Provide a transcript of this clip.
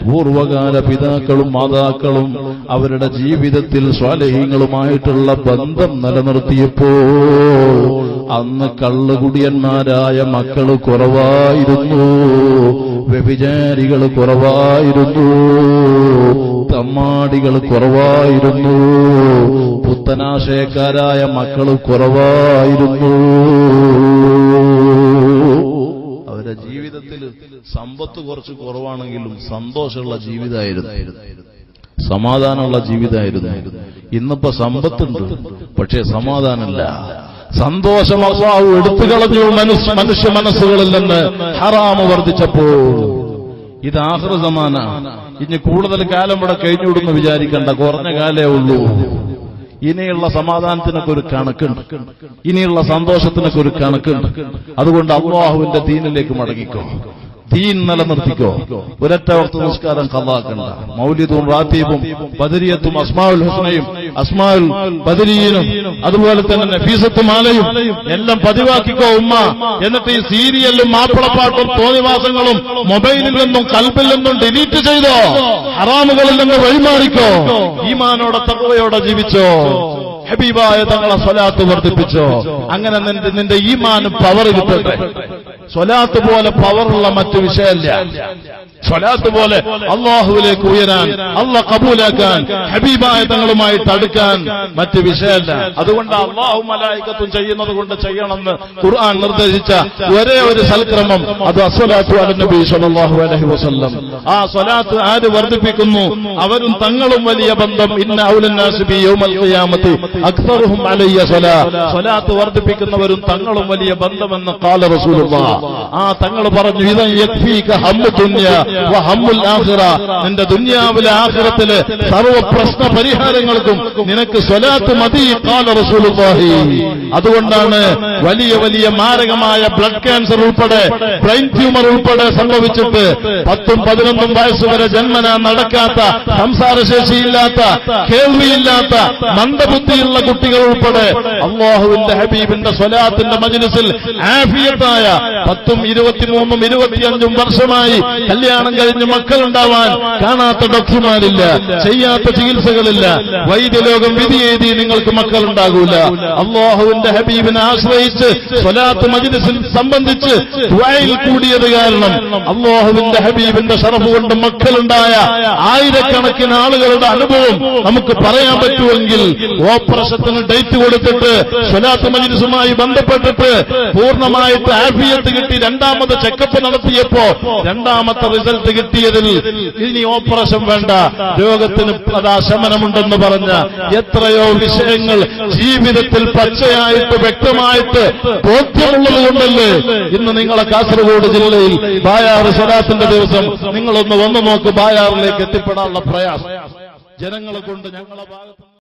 പൂർവകാല പിതാക്കളും മാതാക്കളും അവരുടെ ജീവിതത്തിൽ സ്വാലഹീങ്ങളുമായിട്ടുള്ള ബന്ധം നിലനിർത്തിയപ്പോൾ അന്ന് കള്ളുകുടിയന്മാരായ മക്കൾ കുറവായിരുന്നു. വ്യഭിചാരികൾ കുറവായിരുന്നു. തമ്മാടികൾ കുറവായിരുന്നു. പുത്തനാശയക്കാരായ മക്കൾ കുറവായിരുന്നു. സമ്പത്ത് കുറച്ച് കുറവാണെങ്കിലും സന്തോഷമുള്ള ജീവിതമായിരുന്നു. സമാധാനമുള്ള ജീവിതമായിരുന്നു. ഇന്നിപ്പോ സമ്പത്തുണ്ട് പക്ഷേ സമാധാനമില്ല. സന്തോഷം അള്ളാഹു എടുത്തു കളഞ്ഞു. മനുഷ്യ മനസ്സുകളിൽ നിന്ന് ഹറാമ് വർദ്ധിച്ചപ്പോൾ. ഇത് ആഹ്ര സമാന. ഇനി കൂടുതൽ കാലം ഇവിടെ കഴിഞ്ഞുവിടുന്ന് വിചാരിക്കണ്ട. കുറഞ്ഞ കാലേ ഉള്ളൂ. ഇനിയുള്ള സമാധാനത്തിനൊക്കെ ഒരു കണക്കുണ്ട്. ഇനിയുള്ള സന്തോഷത്തിനൊക്കെ ഒരു കണക്കുണ്ട്. അതുകൊണ്ട് അള്ളാഹുവിന്റെ ദീനിലേക്ക് മടങ്ങിക്കോ. ദീൻ നിലനിർത്തിക്കോ? ഒരൊറ്റ വക്ത നമസ്കാരം കള്ളാക്കണ്ട മൗലിദും റാത്തീബും ബദരിയത്തും അസ്മാഉൽ ഹുസ്നയും അസ്മാഉൽ ബദരീനും അതുപോലെ തന്നെ നഫീസത്തും മാലയും എല്ലാം പതിവാക്കിക്കോ ഉമ്മ. എന്നിട്ട് ഈ സീരിയലും മാപ്പിളപ്പാട്ടും തോന്നിവാസങ്ങളും മൊബൈലിൽ നിന്നും കൽബിൽ നിന്നും ഡിലീറ്റ് ചെയ്തോ? ഹറാമുകളിൽ നിന്ന് വഴിമാറിക്കോ? ഈമാനോടെ തകവയോടെ ജീവിച്ചോ? ഹബീബായ തങ്ങളെ സ്വലാത്ത് വർദ്ധിപ്പിച്ചോ? അങ്ങനെ നിന്റെ ഈമാന് പവർ കിട്ടട്ടെ സ്വലാത്ത് പോലെ പവറുള്ള മറ്റു വിഷയമല്ല. സ്വലാത്ത് പോലെ അള്ളാഹുവിലേക്ക് ഉയരാൻ അള്ള കബൂലാക്കാൻ ഹബീബായ തങ്ങളുമായിട്ട് അടുക്കാൻ മറ്റ് വിഷയമല്ല. അതുകൊണ്ട് അള്ളാഹു മലായിക്കത്തും ചെയ്യുന്നത് കൊണ്ട് ചെയ്യണമെന്ന് ഖുർആൻ നിർദ്ദേശിച്ച ഒരേ ഒരു സൽക്രമം അത് അസ്വലാത്തു അല നബി അലഹി വസല്ലം. ആ സ്വലാത്ത് ആര് വർദ്ധിപ്പിക്കുന്നു? അവരും തങ്ങളും വലിയ ബന്ധം. ഇന്ന ഔലന്നാസ് ബി ഖിയാമത്തി അക്സറുഹും അലയ്യ സ്വലാ. സ്വലാത്ത് വർദ്ധിപ്പിക്കുന്നവരും തങ്ങളും വലിയ ബന്ധമെന്ന് കാല റസൂലുള്ളാഹ് ആ തങ്ങൾ പറഞ്ഞു നിന്റെ ദുന്യാവിലെ ആഖിറത്തിലെ സർവ പ്രശ്ന പരിഹാരങ്ങൾക്കും നിനക്ക് സ്വലാത്ത് മതി റസൂലുള്ളാഹി. അതുകൊണ്ടാണ് വലിയ വലിയ മാരകമായ ബ്ലഡ് ക്യാൻസർ ഉൾപ്പെടെ ബ്രെയിൻ ട്യൂമർ ഉൾപ്പെടെ സംഭവിച്ചിട്ട് പത്തും പതിനൊന്നും വയസ്സ് വരെ ജന്മന നടക്കാത്ത സംസാരശേഷിയില്ലാത്ത കേൾവിയില്ലാത്ത മന്ദബുദ്ധിയുള്ള കുട്ടികൾ ഉൾപ്പെടെ അള്ളാഹുവിന്റെ ഹബീബിന്റെ സ്വലാത്തിന്റെ മജ്ലിസിൽ ആഫിയത്തായ പത്തും ഇരുപത്തിമൂന്നും ഇരുപത്തിയഞ്ചും വർഷമായി കല്യാണം കഴിഞ്ഞ് മക്കളുണ്ടാവാൻ കാണാത്ത ഡോക്ടർമാരില്ല ചെയ്യാത്ത ചികിത്സകളില്ല. വൈദ്യലോകം വിധി എഴുതി നിങ്ങൾക്ക് മക്കളുണ്ടാകൂല. അള്ളാഹുവിന്റെ ഹബീബിനെ ആശ്രയിച്ച് സ്വലാത്ത് മജ്ലിസിൽ സംബന്ധിച്ച് ദുആയിൽ കൂടിയത് കാരണം അള്ളാഹുവിന്റെ ഹബീബിന്റെ ഷറഫ് കൊണ്ട് മക്കളുണ്ടായ ആയിരക്കണക്കിന് ആളുകളുടെ അനുഭവം നമുക്ക് പറയാൻ പറ്റുമെങ്കിൽ ഓപ്പറേഷത്തിന് ഡേറ്റ് കൊടുത്തിട്ട് സ്വലാത്ത് മജ്ലിസുമായി ബന്ധപ്പെട്ടിട്ട് പൂർണമായിട്ട് ആഫിയത്ത് കിട്ടി രണ്ടാമത് ചെക്കപ്പ് നടത്തിയപ്പോ രണ്ടാമത്തെ റിസൾട്ട് കിട്ടിയതിൽ ഇനി ഓപ്പറേഷൻ വേണ്ട. രോഗത്തിന് അതാ ശമനമുണ്ടെന്ന് പറഞ്ഞ എത്രയോ വിഷയങ്ങൾ ജീവിതത്തിൽ പച്ചയായിട്ട് വ്യക്തമായിട്ട് ബോധ്യമുള്ളത് കൊണ്ടല്ലേ? ഇന്ന് നിങ്ങളെ കാസർഗോഡ് ജില്ലയിൽ ബായാർ സ്വരാത്തിന്റെ ദിവസം നിങ്ങളൊന്ന് വന്നു നോക്ക് ബായാറിലേക്ക് എത്തിപ്പെടാനുള്ള പ്രയാസം. ജനങ്ങളെ കൊണ്ട് ഞങ്ങളെ ഭാഗത്ത്